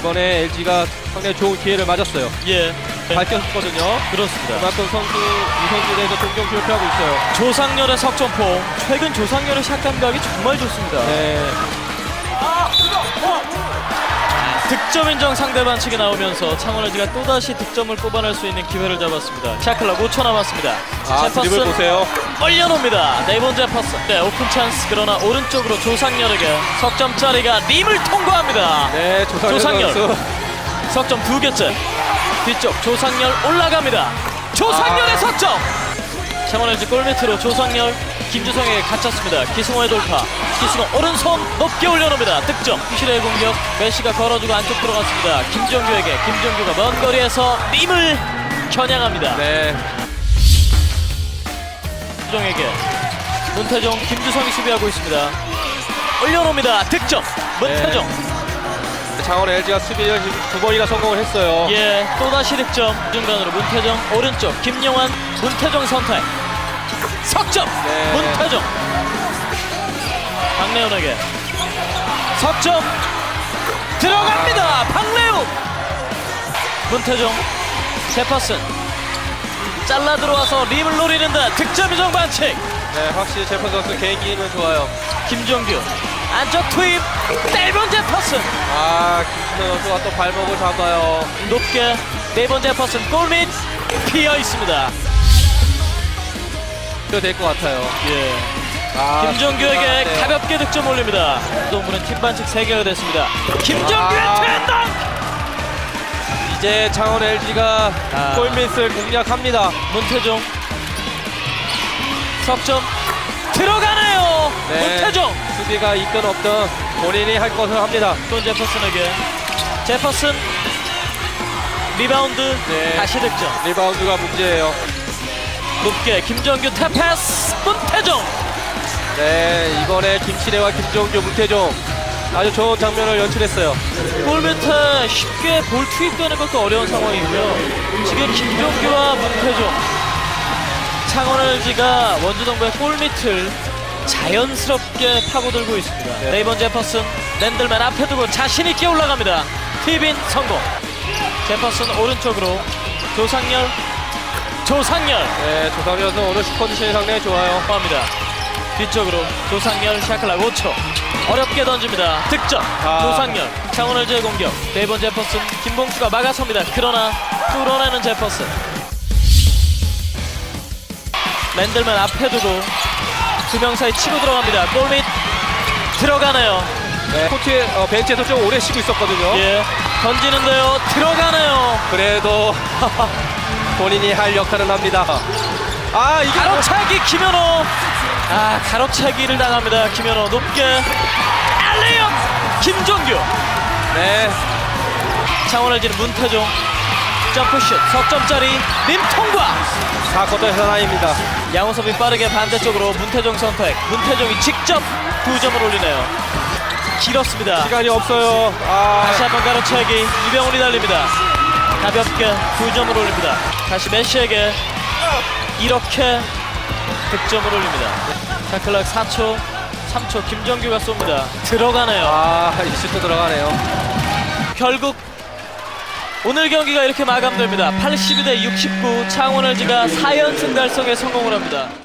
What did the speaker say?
이번에 LG가 상당히 좋은 기회를 맞았어요. 예. 밝혔거든요. 그렇습니다. 그만큼 선수 이 선수에 대해서 동정심을 표하고 있어요. 조상렬의 석점포. 최근 조상렬의 샷 감각이 정말 좋습니다. 네. 득점 인정 상대방 측이 나오면서 창원 LG가 또다시 득점을 뽑아낼 수 있는 기회를 잡았습니다. 샤클락 5초 남았습니다. 아, 드립을 보세요. 올려놓습니다. 네 번째 파스. 네, 오픈 찬스. 그러나 오른쪽으로 조상렬에게 석점짜리가 림을 통과합니다. 네, 조상렬, 조상렬. 선수. 석점 두 개째. 뒤쪽 조상렬 올라갑니다. 조상렬의 아. 석점. 창원 LG 골밑으로 조상렬 김주성에게 갇혔습니다. 기승호의 돌파. 기승호 오른손 높게 올려놓습니다. 득점. 이실의 공격. 메시가 걸어주고 안쪽 들어갔습니다. 김정규에게 김정규가 먼 거리에서 림을 겨냥합니다. 네. 문태종에게 문태종 김주성이 수비하고 있습니다. 올려놓습니다. 득점. 문태종. 장원 LG가 수비를 두 번이나 성공을 했어요. 예, 또다시 득점. 중간으로 문태정 오른쪽 김용환 문태정 선택. 석점. 네. 문태정. 박래훈에게 석점 들어갑니다. 박래훈. 문태정 제퍼슨 잘라 들어와서 림을 노리는 데 득점 이정 반칙. 네, 확실히 제퍼 선수 개인기는 좋아요. 김종규 안쪽 투입 짧은 제퍼슨 아, 김준호 선수가 또 발목을 잡아요. 높게 네 번째 퍼슨 골밑 피어 있습니다. 이거 될것 같아요. 예. 아, 김정규에게 네. 가볍게 득점 올립니다. 동부는 팀 반칙 3개가 됐습니다. 김정규의 아. 퇴당! 이제 창원 LG가 아. 골밑을 공략합니다. 문태종 석점 들어가네요. 네. 문태종 수비가 있건 없든 본인이 할 것을 합니다. 또 제퍼슨에게 제퍼슨 리바운드 네. 다시 득점 리바운드가 문제예요. 높게 김정규 탭패스 문태종 네, 이번에 김치래와 김종규, 문태종 아주 좋은 장면을 연출했어요. 골 밑에 쉽게 볼 투입되는 것도 어려운 상황이고요. 지금 김종규와 문태종, 창원 LG가 원주동부의 골 밑을 자연스럽게 파고들고 있습니다. 네. 네이번 제퍼슨 랜들맨 앞에 두고 자신 있게 올라갑니다. 티빈 성공. 제퍼슨 오른쪽으로 조상렬, 조상렬 네, 선수 오늘 슈 컨디션이 상당히 좋아요. 합니다. 뒤쪽으로 조상렬 샤클락 5초 어렵게 던집니다. 득점 아. 조상렬 창원 LG의 공격 네 번 제퍼슨 김봉수가 막아섭니다. 그러나 뚫어내는 제퍼슨 랜들맨 앞에 두고 두 명 사이 치고 들어갑니다. 골 밑 들어가네요. 네, 코트 어, 벤치에서 좀 오래 쉬고 있었거든요. 예 던지는데요. 들어가네요. 그래도 본인이 할 역할은 합니다. 아, 이게 가로차기 김현호. 아 가로차기를 당합니다. 김현호 높게. 알레요 김종규. 네, 창원 LG는 문태종. 점프슛 석점짜리. 림 통과. 4쿼터 현황입니다. 양호섭이 빠르게 반대쪽으로 문태종 선택. 문태종이 직접 두 점을 올리네요. 길었습니다. 시간이 없어요. 아, 다시 한번 가로차기. 이병훈이 달립니다 가볍게 두 점을 올립니다 다시 메시에게 이렇게 득점을 올립니다 자클락 4초 3초 김정규가 쏩니다 들어가네요 아, 이 슈트 들어가네요. 결국 오늘 경기가 이렇게 마감됩니다. 82대 69 창원 LG가 4연승 달성에 성공을 합니다.